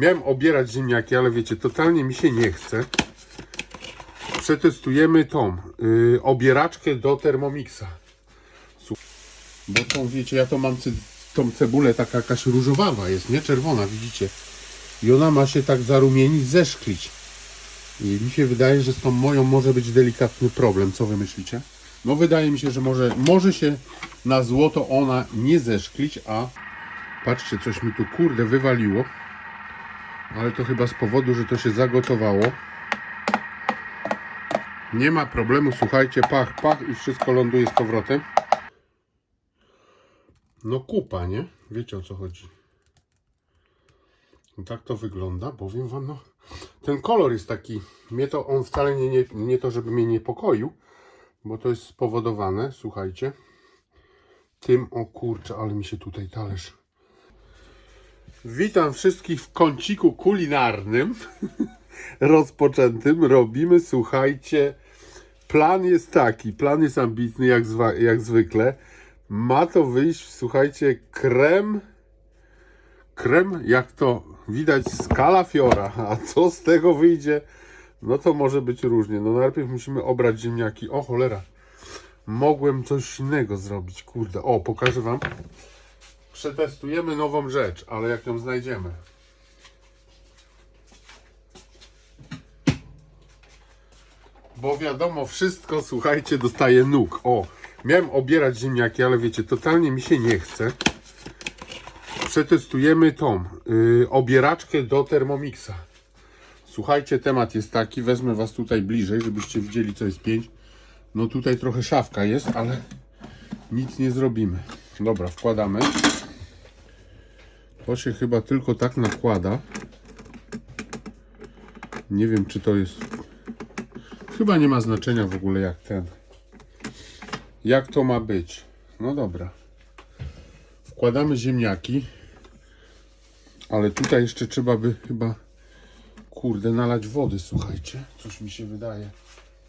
Miałem obierać ziemniaki, ale wiecie, totalnie mi się nie chce. Przetestujemy tą yy, obieraczkę do Thermomixa. Bo tą, wiecie, ja to mam tą cebulę taka jakaś różowawa jest, nie? Czerwona, widzicie? I ona ma się tak zarumienić, zeszklić. I mi się wydaje, że z tą moją może być delikatny problem. Co wy myślicie? No wydaje mi się, że może, może się na złoto ona nie zeszklić, a patrzcie, coś mi tu kurde wywaliło. Ale to chyba z powodu, że to się zagotowało. Nie ma problemu, słuchajcie, pach, pach i wszystko ląduje z powrotem. No kupa, nie? Wiecie o co chodzi. No tak to wygląda, powiem wam, no. Ten kolor jest taki, mnie to, on wcale nie, nie, nie to, żeby mnie niepokoił, bo to jest spowodowane, słuchajcie, tym, o kurczę, ale mi się tutaj talerz. Witam wszystkich w kąciku kulinarnym rozpoczętym. Robimy, słuchajcie, plan jest taki, plan jest ambitny jak, jak zwykle. Ma to wyjść, słuchajcie, krem, krem, jak to widać, z kalafiora. A co z tego wyjdzie? No to może być różnie. No najpierw musimy obrać ziemniaki. O cholera, mogłem coś innego zrobić, kurde. O, pokażę wam przetestujemy nową rzecz, ale jak ją znajdziemy. Bo wiadomo, wszystko, słuchajcie, dostaje nóg. O, miałem obierać ziemniaki, ale wiecie, totalnie mi się nie chce. Przetestujemy tą yy, obieraczkę do Thermomixa. Słuchajcie, temat jest taki, wezmę was tutaj bliżej, żebyście widzieli, co jest 5. No tutaj trochę szafka jest, ale nic nie zrobimy. Dobra, wkładamy. To się chyba tylko tak nakłada. Nie wiem, czy to jest. Chyba nie ma znaczenia w ogóle, jak ten. Jak to ma być? No dobra. Wkładamy ziemniaki. Ale tutaj jeszcze trzeba by chyba. Kurde, nalać wody, słuchajcie. Coś mi się wydaje.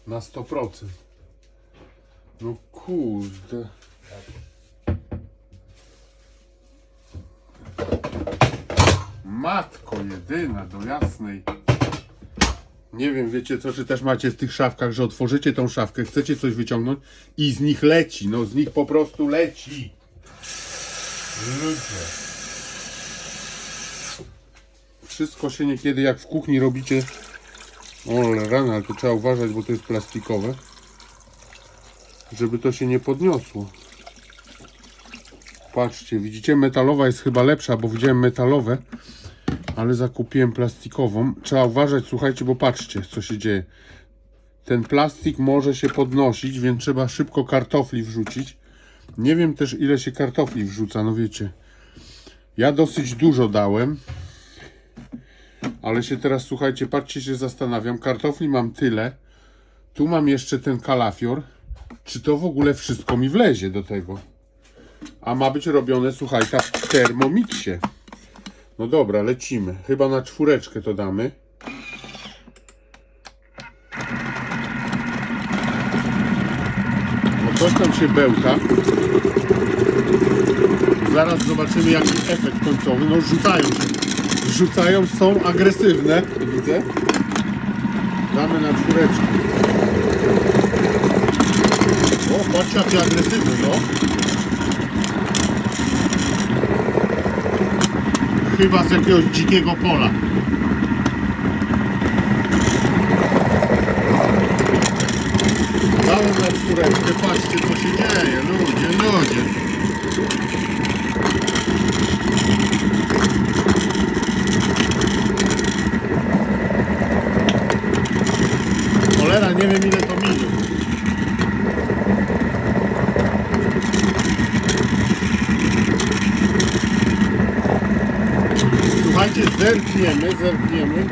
Na 100%. No kurde. Matko jedyna do jasnej. Nie wiem, wiecie co, czy też macie w tych szafkach, że otworzycie tą szafkę, chcecie coś wyciągnąć i z nich leci. No z nich po prostu leci. Ludzie. Wszystko się niekiedy jak w kuchni robicie. O rana, ale to trzeba uważać, bo to jest plastikowe. Żeby to się nie podniosło. Patrzcie, widzicie, metalowa jest chyba lepsza, bo widziałem metalowe, ale zakupiłem plastikową. Trzeba uważać, słuchajcie, bo patrzcie, co się dzieje. Ten plastik może się podnosić, więc trzeba szybko kartofli wrzucić. Nie wiem też, ile się kartofli wrzuca, no wiecie. Ja dosyć dużo dałem, ale się teraz, słuchajcie, patrzcie, się zastanawiam. Kartofli mam tyle, tu mam jeszcze ten kalafior. Czy to w ogóle wszystko mi wlezie do tego? A ma być robione, słuchajcie, w termomiksie. No dobra, lecimy. Chyba na czwóreczkę to damy. No coś tam się bełta. Zaraz zobaczymy jaki efekt końcowy. No rzucają się. Rzucają, są agresywne. Widzę. Damy na czwóreczkę. O, patrzcie jakie agresywne, no. Chyba z jakiegoś dzikiego pola. Dałem na czwóreczkę, patrzcie co się dzieje, ludzie, ludzie. Cholera, nie wiem ile to minut. Słuchajcie, zerkniemy, zerkniemy.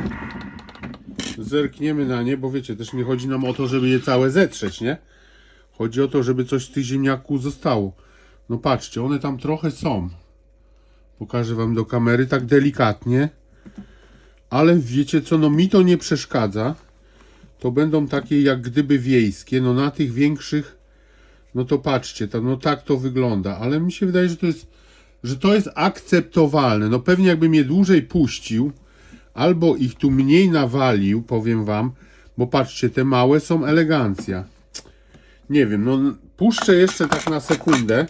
Zerkniemy na nie, bo wiecie, też nie chodzi nam o to, żeby je całe zetrzeć, nie? Chodzi o to, żeby coś z tych ziemniaków zostało. No patrzcie, one tam trochę są. Pokażę wam do kamery tak delikatnie. Ale wiecie co, no mi to nie przeszkadza. To będą takie jak gdyby wiejskie. No na tych większych, no to patrzcie, tam, no tak to wygląda. Ale mi się wydaje, że to jest że to jest akceptowalne. No pewnie jakbym je dłużej puścił, albo ich tu mniej nawalił, powiem wam, bo patrzcie, te małe są elegancja. Nie wiem, no puszczę jeszcze tak na sekundę.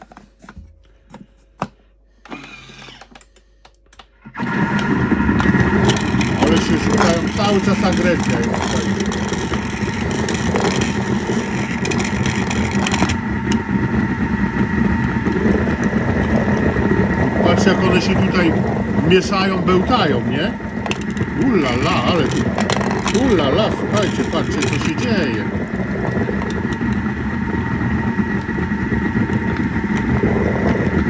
Ale się rzucają, cały czas agresja jest tutaj. Jak one się tutaj mieszają, bełtają, nie? Ulala, ale tu... Ulala, słuchajcie, patrzcie co się dzieje.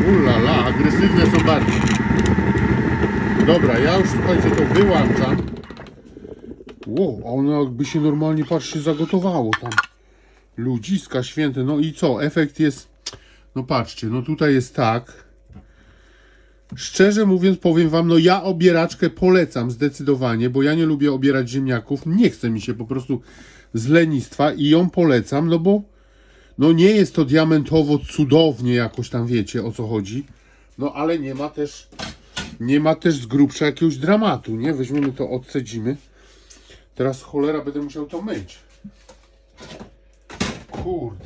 Ulala, agresywne są bardzo. Dobra, ja już słuchajcie to wyłączam. Wow, a ono jakby się normalnie, patrzcie, zagotowało tam. Ludziska święte, no i co? Efekt jest, no patrzcie, no tutaj jest tak. Szczerze mówiąc, powiem wam, no ja obieraczkę polecam zdecydowanie, bo ja nie lubię obierać ziemniaków. Nie chce mi się po prostu z lenistwa i ją polecam, no bo no nie jest to diamentowo cudownie jakoś tam wiecie o co chodzi. No ale nie ma też nie ma też z grubsza jakiegoś dramatu, nie? Weźmiemy to, odcedzimy. Teraz cholera będę musiał to myć. Kurde.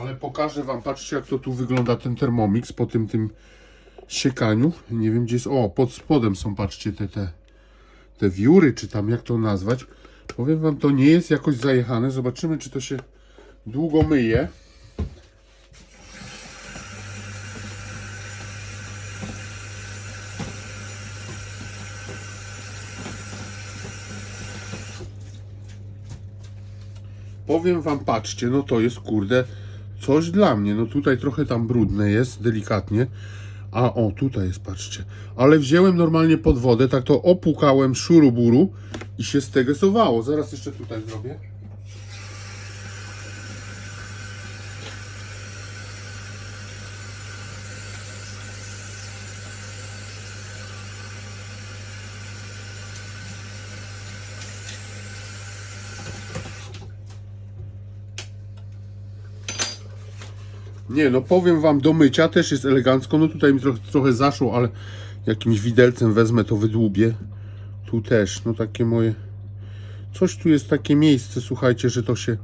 Ale pokażę wam, patrzcie jak to tu wygląda ten Thermomix po tym tym siekaniu. Nie wiem gdzie jest, o pod spodem są patrzcie te te, te wióry, czy tam jak to nazwać. Powiem wam, to nie jest jakoś zajechane. Zobaczymy czy to się długo myje. Powiem wam, patrzcie, no to jest kurde coś dla mnie. No tutaj trochę tam brudne jest, delikatnie. A o, tutaj jest, patrzcie. Ale wziąłem normalnie pod wodę, tak to opukałem szuruburu i się stegesowało. Zaraz jeszcze tutaj zrobię. Nie, no powiem wam, do mycia też jest elegancko. No tutaj mi trochę, trochę zaszło, ale jakimś widelcem wezmę to wydłubię. Tu też, no takie moje... Coś tu jest takie miejsce, słuchajcie, że to się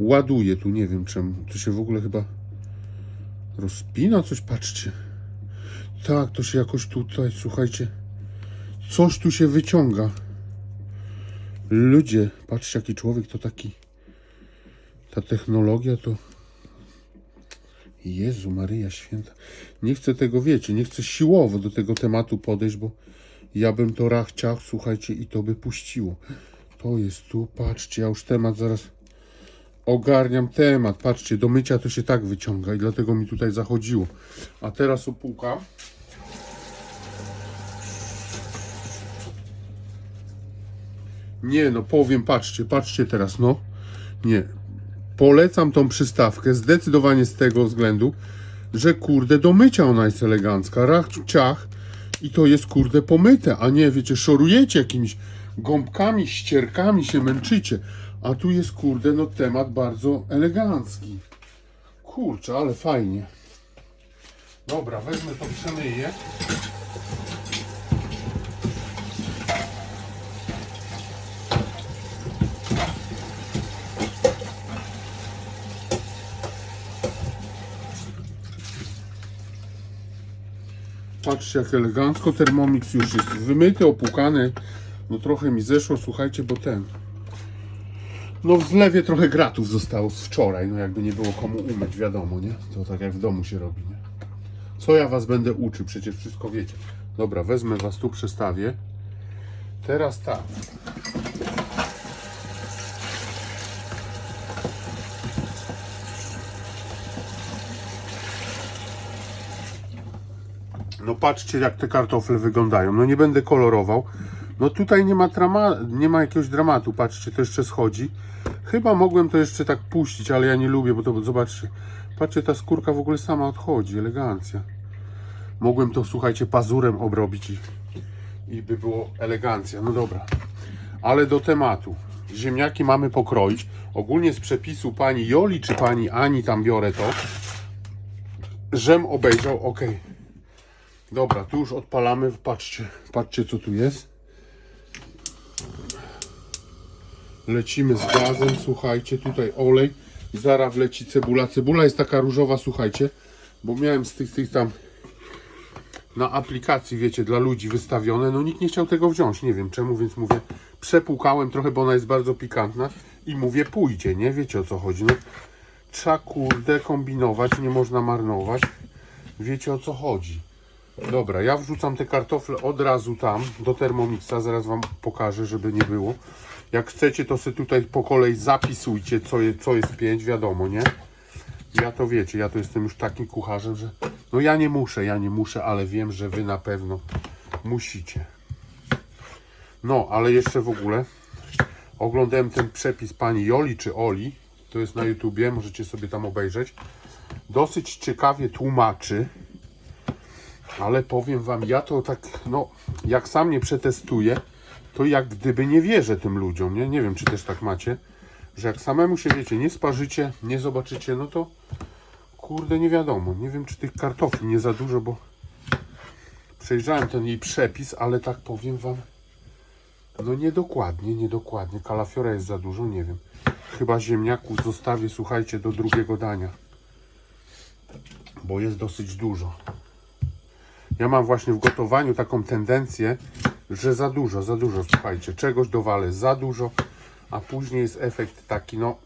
ładuje. Tu nie wiem czemu. To się w ogóle chyba rozpina coś, patrzcie. Tak, to się jakoś tutaj, słuchajcie. Coś tu się wyciąga. Ludzie, patrzcie jaki człowiek to taki... Ta technologia to... Jezu Maryja Święta. Nie chcę tego, wiecie, nie chcę siłowo do tego tematu podejść, bo ja bym to rach ciach, słuchajcie, i to by puściło. To jest tu, patrzcie, ja już temat zaraz ogarniam temat. Patrzcie, do mycia to się tak wyciąga i dlatego mi tutaj zachodziło. A teraz opłukam. Nie no, powiem, patrzcie, patrzcie teraz, no. Nie, polecam tą przystawkę zdecydowanie z tego względu, że kurde do mycia ona jest elegancka. Rach, ciach i to jest kurde pomyte, a nie wiecie, szorujecie jakimiś gąbkami, ścierkami się męczycie. A tu jest kurde no temat bardzo elegancki. Kurczę, ale fajnie. Dobra, wezmę to przemyję. Patrzcie jak elegancko Thermomix już jest wymyty, opłukany. No trochę mi zeszło, słuchajcie, bo ten... No w zlewie trochę gratów zostało z wczoraj, no jakby nie było komu umyć, wiadomo, nie? To tak jak w domu się robi, nie? Co ja was będę uczył, przecież wszystko wiecie. Dobra, wezmę was tu, przestawię. Teraz tak. No patrzcie jak te kartofle wyglądają. No nie będę kolorował. No tutaj nie ma, trama, nie ma jakiegoś dramatu. Patrzcie, to jeszcze schodzi. Chyba mogłem to jeszcze tak puścić, ale ja nie lubię, bo to zobaczcie. Patrzcie, ta skórka w ogóle sama odchodzi. Elegancja. Mogłem to, słuchajcie, pazurem obrobić i, i by było elegancja. No dobra. Ale do tematu. Ziemniaki mamy pokroić. Ogólnie z przepisu pani Joli czy pani Ani tam biorę to. Żem obejrzał, ok Dobra, tu już odpalamy. Patrzcie, patrzcie co tu jest. Lecimy z gazem, słuchajcie, tutaj olej. Zaraz wleci cebula. Cebula jest taka różowa, słuchajcie, bo miałem z tych, tych tam na aplikacji, wiecie, dla ludzi wystawione. No nikt nie chciał tego wziąć, nie wiem czemu, więc mówię, przepłukałem trochę, bo ona jest bardzo pikantna i mówię, pójdzie, nie? Wiecie o co chodzi, no. Trzeba kurde kombinować, nie można marnować. Wiecie o co chodzi. Dobra, ja wrzucam te kartofle od razu tam do Thermomixa, zaraz wam pokażę, żeby nie było. Jak chcecie, to sobie tutaj po kolei zapisujcie, co, je, co jest pięć, wiadomo, nie? Ja to wiecie, ja to jestem już takim kucharzem, że no ja nie muszę, ja nie muszę, ale wiem, że wy na pewno musicie. No, ale jeszcze w ogóle oglądałem ten przepis pani Joli czy Oli, to jest na YouTubie, możecie sobie tam obejrzeć. Dosyć ciekawie tłumaczy, ale powiem wam, ja to tak, no, jak sam nie przetestuję, to jak gdyby nie wierzę tym ludziom, nie? Nie wiem, czy też tak macie, że jak samemu się, wiecie, nie sparzycie, nie zobaczycie, no to kurde, nie wiadomo. Nie wiem, czy tych kartofli nie za dużo, bo przejrzałem ten jej przepis, ale tak powiem wam, no niedokładnie, niedokładnie. Kalafiora jest za dużo, nie wiem. Chyba ziemniaków zostawię, słuchajcie, do drugiego dania, bo jest dosyć dużo. Ja mam właśnie w gotowaniu taką tendencję, że za dużo, za dużo, słuchajcie, czegoś dowalę za dużo, a później jest efekt taki, no,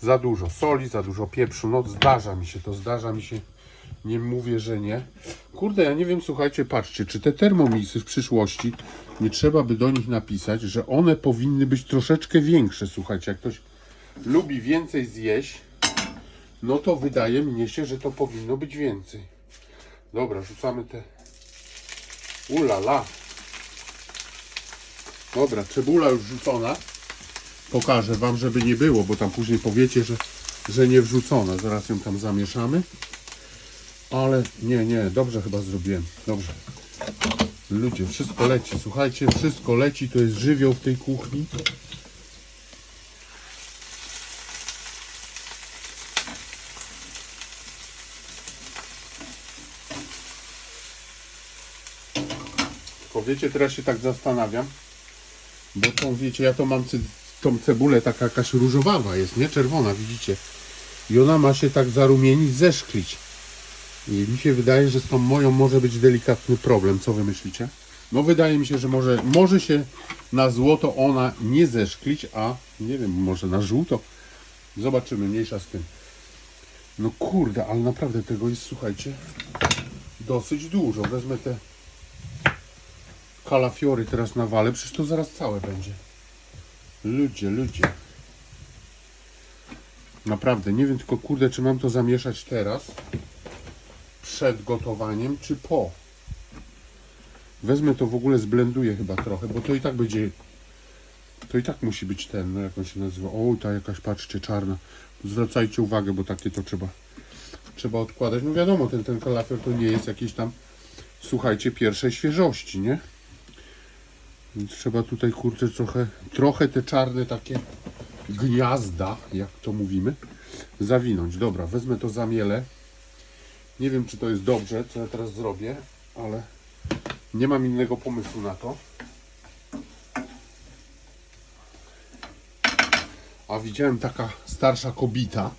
za dużo soli, za dużo pieprzu, no zdarza mi się to, zdarza mi się, nie mówię, że nie. Kurde, ja nie wiem, słuchajcie, patrzcie, czy te termomisy w przyszłości, nie trzeba by do nich napisać, że one powinny być troszeczkę większe, słuchajcie, jak ktoś lubi więcej zjeść, no to wydaje mnie się, że to powinno być więcej. Dobra, rzucamy te. Ulala. Dobra, cebula już rzucona. Pokażę Wam, żeby nie było, bo tam później powiecie, że, że nie wrzucona. Zaraz ją tam zamieszamy. Ale nie, nie, dobrze chyba zrobiłem. Dobrze. Ludzie, wszystko leci. Słuchajcie, wszystko leci. To jest żywioł w tej kuchni. Wiecie, teraz się tak zastanawiam, bo tą, wiecie, ja to mam tą cebulę taka jakaś różowawa jest, nie? Czerwona, widzicie? I ona ma się tak zarumienić, zeszklić. I mi się wydaje, że z tą moją może być delikatny problem. Co wy myślicie? No wydaje mi się, że może, może się na złoto ona nie zeszklić, a nie wiem, może na żółto. Zobaczymy, mniejsza z tym. No kurde, ale naprawdę tego jest, słuchajcie, dosyć dużo. Wezmę te kalafiory teraz nawalę, przecież to zaraz całe będzie. Ludzie, ludzie. Naprawdę, nie wiem tylko kurde, czy mam to zamieszać teraz, przed gotowaniem, czy po. Wezmę to w ogóle, zblenduję chyba trochę, bo to i tak będzie, to i tak musi być ten, no jak on się nazywa, o ta jakaś, patrzcie, czarna. Zwracajcie uwagę, bo takie to trzeba, trzeba odkładać. No wiadomo, ten, ten kalafior to nie jest jakiś tam, słuchajcie, pierwszej świeżości, nie? Więc trzeba tutaj kurczę trochę, trochę te czarne takie gniazda, jak to mówimy, zawinąć. Dobra, wezmę to zamielę. Nie wiem, czy to jest dobrze, co ja teraz zrobię, ale nie mam innego pomysłu na to. A widziałem taka starsza kobita,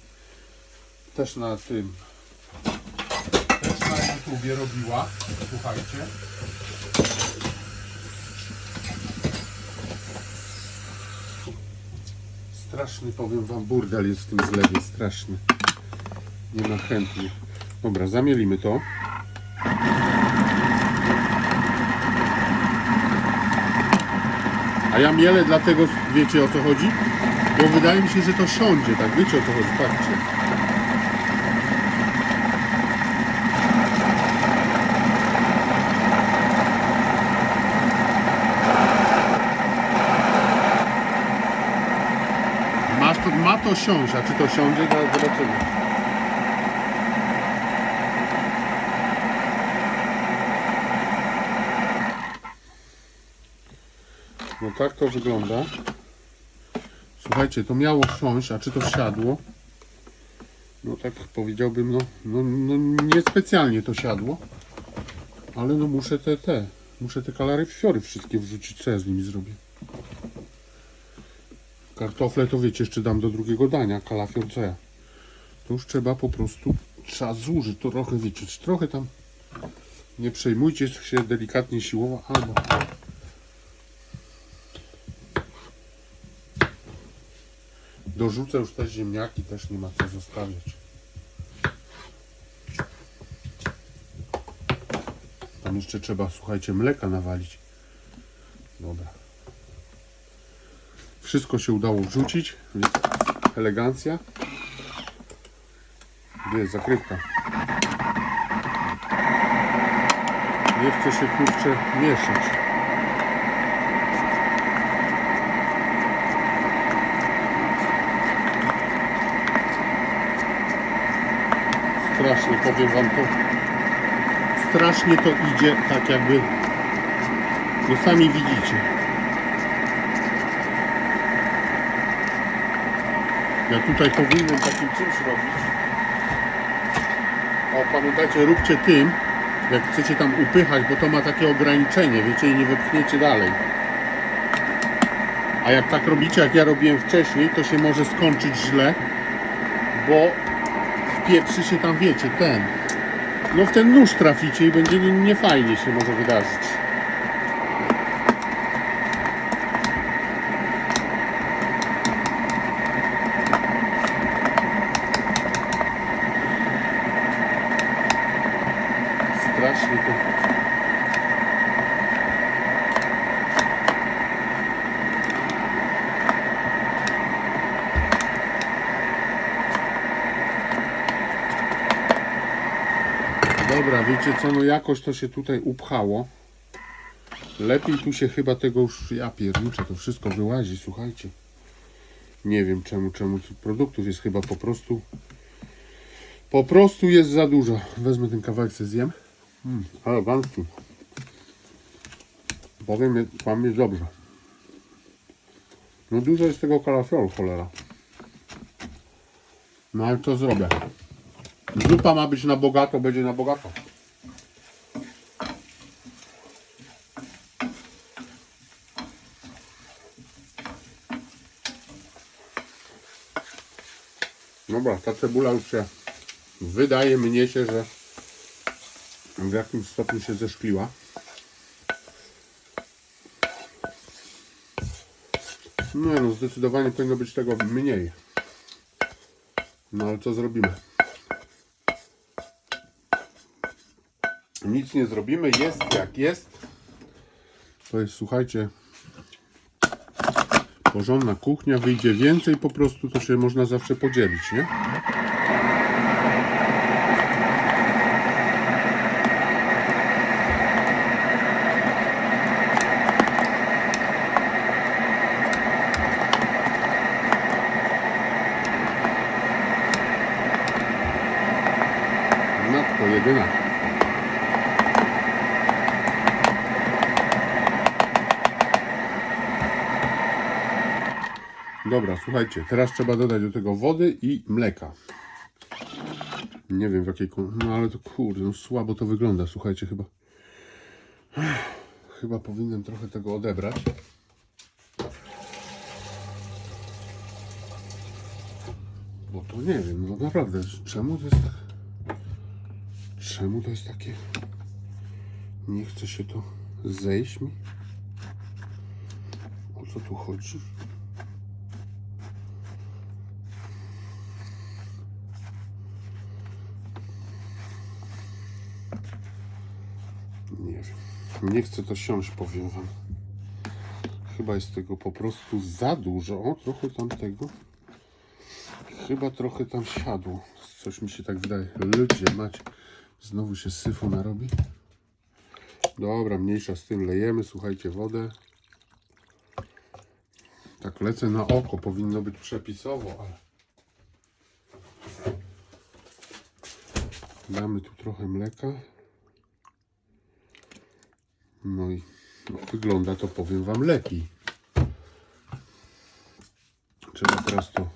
też na tym, też na YouTubie robiła, słuchajcie. Straszny, powiem wam, burdel jest w tym zlewie, straszny. Nie ma chętnych. Dobra, zamielimy to. A ja mielę dlatego, wiecie o co chodzi? Bo wydaje mi się, że to siądzie, tak? Wiecie o co chodzi, patrzcie. Ma to, siąść, a czy to siądzie, zaraz zobaczymy. No tak to wygląda. Słuchajcie, to miało siąść, a czy to siadło? No tak powiedziałbym, no, no, no niespecjalnie to siadło. Ale no muszę te, te, muszę te kalaryfiory wszystkie wrzucić, co ja z nimi zrobię? Kartofle to wiecie, jeszcze dam do drugiego dania, kalafior co ja? To już trzeba po prostu, trzeba zużyć to trochę, wiecie, trochę tam nie przejmujcie się delikatnie siłowo, albo dorzucę już te ziemniaki, też nie ma co zostawiać. Tam jeszcze trzeba, słuchajcie, mleka nawalić. Dobra. Wszystko się udało wrzucić. Jest elegancja. Gdzie jest zakrywka? Nie chce się kurczę mieszać. Strasznie powiem wam to. Strasznie to idzie tak jakby. No sami widzicie. Ja tutaj powinienem takim czymś robić. O, pamiętajcie, róbcie tym, jak chcecie tam upychać, bo to ma takie ograniczenie, wiecie, i nie wypchniecie dalej. A jak tak robicie, jak ja robiłem wcześniej, to się może skończyć źle, bo wpieprzy się tam, wiecie, ten. No w ten nóż traficie i będzie nie- niefajnie się może wydarzyć. Strasznie to. Dobra, wiecie co, no jakoś to się tutaj upchało. Lepiej tu się chyba tego już, ja pierniczę, to wszystko wyłazi, słuchajcie. Nie wiem czemu, czemu produktów jest chyba po prostu, po prostu jest za dużo. Wezmę ten kawałek, sobie zjem. Mm, elegancki. Powiem je- wam jest dobrze. No dużo jest tego kalafioru, cholera. No ale co zrobię? Zupa ma być na bogato, będzie na bogato. Dobra, ta cebula już się wydaje mnie się, że w jakimś stopniu się zeszkliła. No, no zdecydowanie powinno być tego mniej. No ale co zrobimy? Nic nie zrobimy, jest jak jest. To jest, słuchajcie, porządna kuchnia, wyjdzie więcej, po prostu to się można zawsze podzielić, nie? Matko. Dobra, słuchajcie, teraz trzeba dodać do tego wody i mleka. Nie wiem w jakiej. No ale to kurde, no słabo to wygląda. Słuchajcie, chyba. Chyba powinienem trochę tego odebrać. Bo to nie wiem, no naprawdę, czemu to jest tak. Czemu to jest takie. Nie chce się to zejść mi? O co tu chodzi? Nie wiem. Nie chcę to siąść, powiem wam. Chyba jest tego po prostu za dużo. O, trochę tam tego. Chyba trochę tam siadło. Coś mi się tak wydaje. Ludzie, mać. Znowu się syfu narobi. Dobra, mniejsza z tym. Lejemy, słuchajcie, wodę. Tak lecę na oko. Powinno być przepisowo, ale... Damy tu trochę mleka. No i wygląda to, powiem Wam, lepiej. Trzeba teraz to...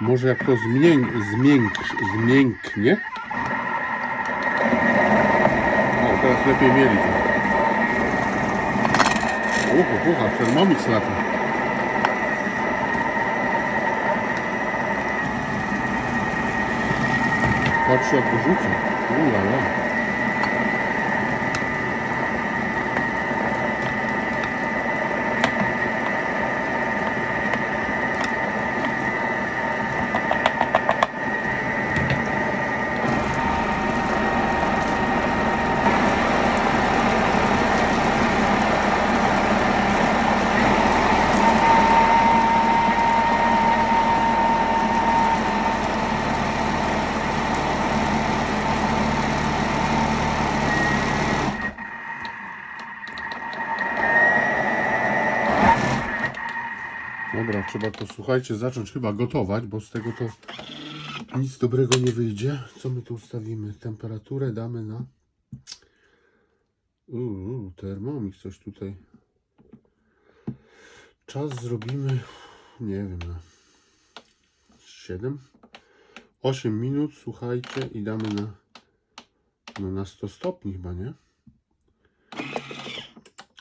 Może jak to zmięk, zmięk, zmięknie? O, teraz lepiej mieli. Uch, uch, ten mamik lata. Patrzcie jak go rzuca. Ulala. Dobra, trzeba to słuchajcie, zacząć chyba gotować, bo z tego to nic dobrego nie wyjdzie. Co my tu ustawimy? Temperaturę damy na. Uuu, termomix coś tutaj. Czas zrobimy, nie wiem, na 7, 8 minut, słuchajcie, i damy na, no na 100 stopni chyba, nie?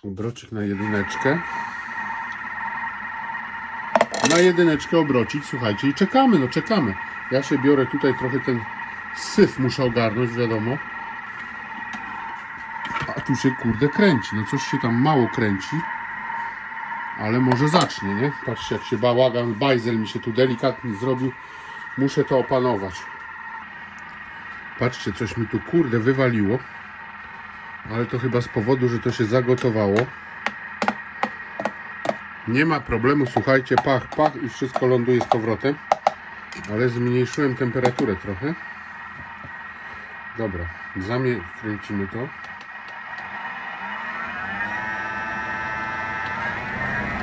Obrocik na jedyneczkę na jedyneczkę obrocić, słuchajcie, i czekamy, no czekamy. Ja się biorę tutaj trochę ten syf muszę ogarnąć, wiadomo. A tu się kurde kręci, no coś się tam mało kręci. Ale może zacznie, nie? Patrzcie jak się bałagan, bajzel mi się tu delikatnie zrobił. Muszę to opanować. Patrzcie, coś mi tu kurde wywaliło. Ale to chyba z powodu, że to się zagotowało. Nie ma problemu, słuchajcie, pach, pach i wszystko ląduje z powrotem. Ale zmniejszyłem temperaturę trochę. Dobra, zamie kręcimy to.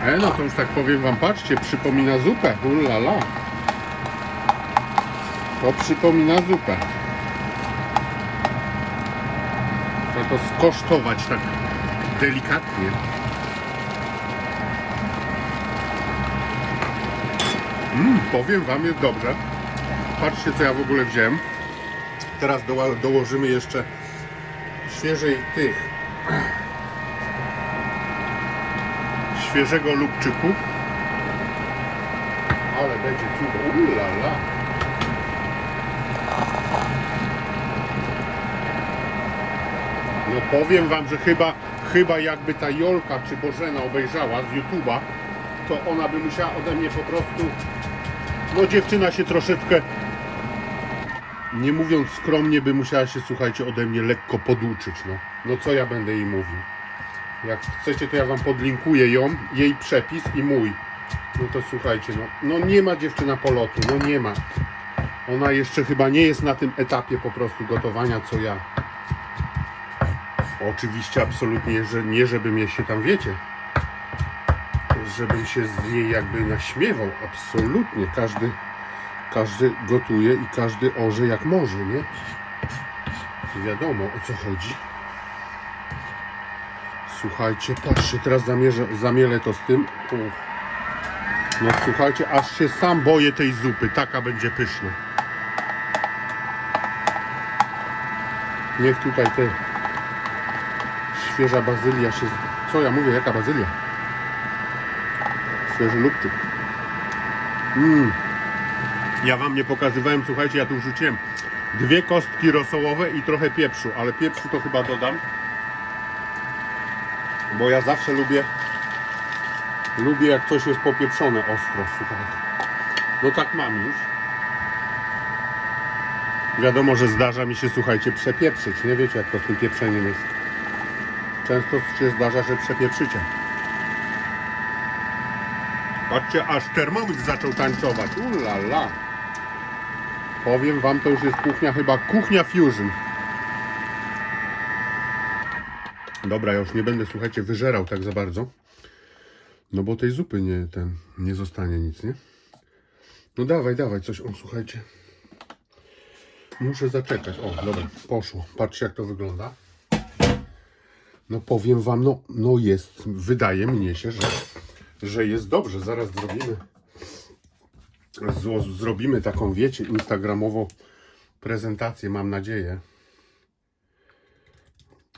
E, no to już tak powiem wam, patrzcie, przypomina zupę. Ulala. To przypomina zupę. Trzeba to skosztować tak delikatnie. Mm, powiem Wam, jest dobrze. Patrzcie, co ja w ogóle wziąłem. Teraz doła- dołożymy jeszcze świeżej tych. Świeżego lubczyku. Ale będzie cudo. Ulala. No powiem Wam, że chyba, chyba jakby ta Jolka czy Bożena obejrzała z YouTube'a, to ona by musiała ode mnie po prostu no dziewczyna się troszeczkę, nie mówiąc skromnie, by musiała się, słuchajcie, ode mnie lekko poduczyć. No, no co ja będę jej mówił? Jak chcecie, to ja wam podlinkuję ją, jej przepis i mój. No to słuchajcie, no, no nie ma dziewczyna polotu, no nie ma. Ona jeszcze chyba nie jest na tym etapie po prostu gotowania, co ja. Oczywiście absolutnie, że nie, żebym je się tam, wiecie, żebym się z niej jakby naśmiewał. Absolutnie. Każdy, każdy gotuje i każdy orze jak może, nie? Wiadomo o co chodzi. Słuchajcie, patrzcie, teraz zamierzę, zamielę to z tym. No słuchajcie, aż się sam boję tej zupy. Taka będzie pyszna. Niech tutaj te świeża bazylia się... Co ja mówię, jaka bazylia? Świeży lubczyk. Mm. Ja wam nie pokazywałem, słuchajcie, ja tu wrzuciłem dwie kostki rosołowe i trochę pieprzu, ale pieprzu to chyba dodam. Bo ja zawsze lubię lubię jak coś jest popieprzone ostro, słuchajcie. No tak mam już. Wiadomo, że zdarza mi się, słuchajcie, przepieprzyć. Nie wiecie, jak to z tym pieprzeniem jest. Często się zdarza, że przepieprzycie. Patrzcie, aż termomix zaczął tańcować. Ulala. Powiem wam, to już jest kuchnia, chyba kuchnia fusion. Dobra, ja już nie będę, słuchajcie, wyżerał tak za bardzo. No bo tej zupy nie, ten, nie zostanie nic, nie? No dawaj, dawaj, coś, on, słuchajcie. Muszę zaczekać. O, dobra, poszło. Patrzcie, jak to wygląda. No powiem wam, no, no jest, wydaje mnie się, że że jest dobrze. Zaraz zrobimy zrobimy taką, wiecie, instagramową prezentację, mam nadzieję.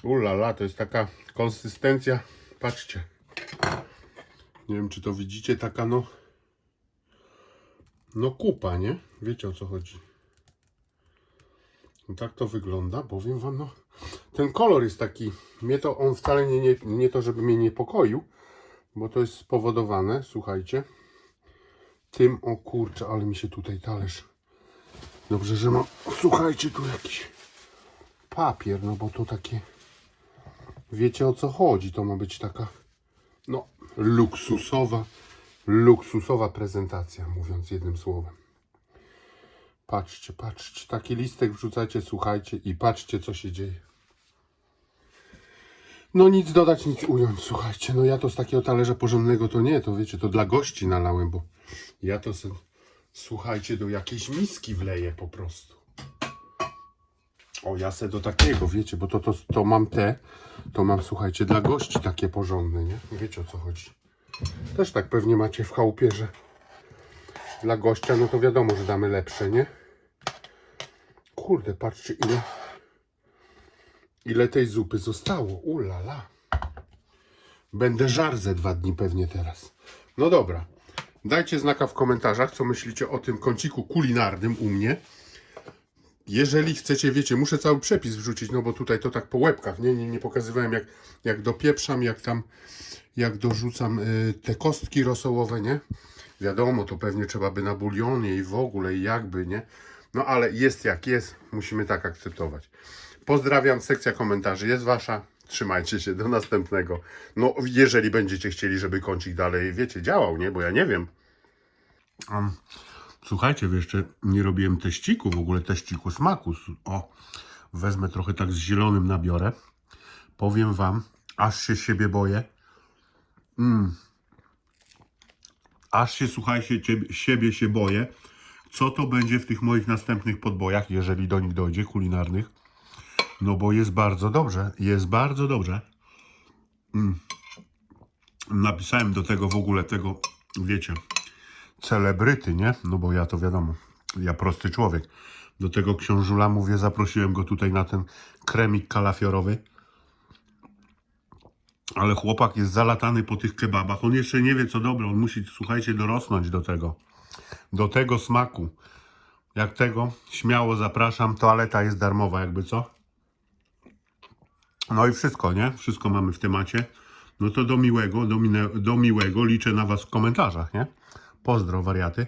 Ulala, to jest taka konsystencja. Patrzcie. Nie wiem, czy to widzicie, taka no. No kupa, nie? Wiecie o co chodzi. No tak to wygląda, powiem wam, no. Ten kolor jest taki. Mnie to on wcale nie, nie, nie to, żeby mnie niepokoił, bo to jest spowodowane, słuchajcie. Tym, o kurczę, ale mi się tutaj talerz. Dobrze, że mam. Słuchajcie, tu jakiś papier, no bo to takie. Wiecie o co chodzi? To ma być taka. No, luksusowa. Luksusowa prezentacja, mówiąc jednym słowem. Patrzcie, patrzcie. Taki listek wrzucacie, słuchajcie i patrzcie, co się dzieje. No nic dodać, nic ująć, słuchajcie. No ja to z takiego talerza porządnego to nie, to wiecie, to dla gości nalałem, bo ja to se, słuchajcie, do jakiejś miski wleję po prostu. O, ja se do takiego, wiecie, bo to, to, to mam te, to mam, słuchajcie, dla gości takie porządne, nie? Wiecie o co chodzi. Też tak pewnie macie w chałupie, że dla gościa, no to wiadomo, że damy lepsze, nie? Kurde, patrzcie ile ile tej zupy zostało. Ulala. Będę żar ze dwa dni pewnie teraz. No dobra. Dajcie znaka w komentarzach, co myślicie o tym kąciku kulinarnym u mnie. Jeżeli chcecie, wiecie, muszę cały przepis wrzucić, no bo tutaj to tak po łebkach, nie? Nie, nie pokazywałem jak, jak dopieprzam, jak tam, jak dorzucam y, te kostki rosołowe, nie? Wiadomo, to pewnie trzeba by na bulionie i w ogóle, i jakby, nie? No ale jest jak jest, musimy tak akceptować. Pozdrawiam, sekcja komentarzy jest wasza. Trzymajcie się, do następnego. No, jeżeli będziecie chcieli, żeby kącik dalej, wiecie, działał, nie? Bo ja nie wiem. Um, słuchajcie, jeszcze nie robiłem teściku, w ogóle teściku smaku. O, wezmę trochę tak z zielonym nabiorę. Powiem wam, aż się siebie boję. Mm. Aż się, słuchajcie, ciebie, siebie się boję. Co to będzie w tych moich następnych podbojach, jeżeli do nich dojdzie, kulinarnych. No bo jest bardzo dobrze, jest bardzo dobrze. Mm. Napisałem do tego w ogóle tego, wiecie, celebryty, nie? No bo ja to wiadomo, ja prosty człowiek. Do tego książula mówię, zaprosiłem go tutaj na ten kremik kalafiorowy. Ale chłopak jest zalatany po tych kebabach. On jeszcze nie wie co dobre. On musi, słuchajcie, dorosnąć do tego. Do tego smaku. Jak tego, śmiało zapraszam. Toaleta jest darmowa, jakby co. No i wszystko, nie? Wszystko mamy w temacie. No to do miłego, do, do miłego liczę na Was w komentarzach, nie? Pozdro, wariaty.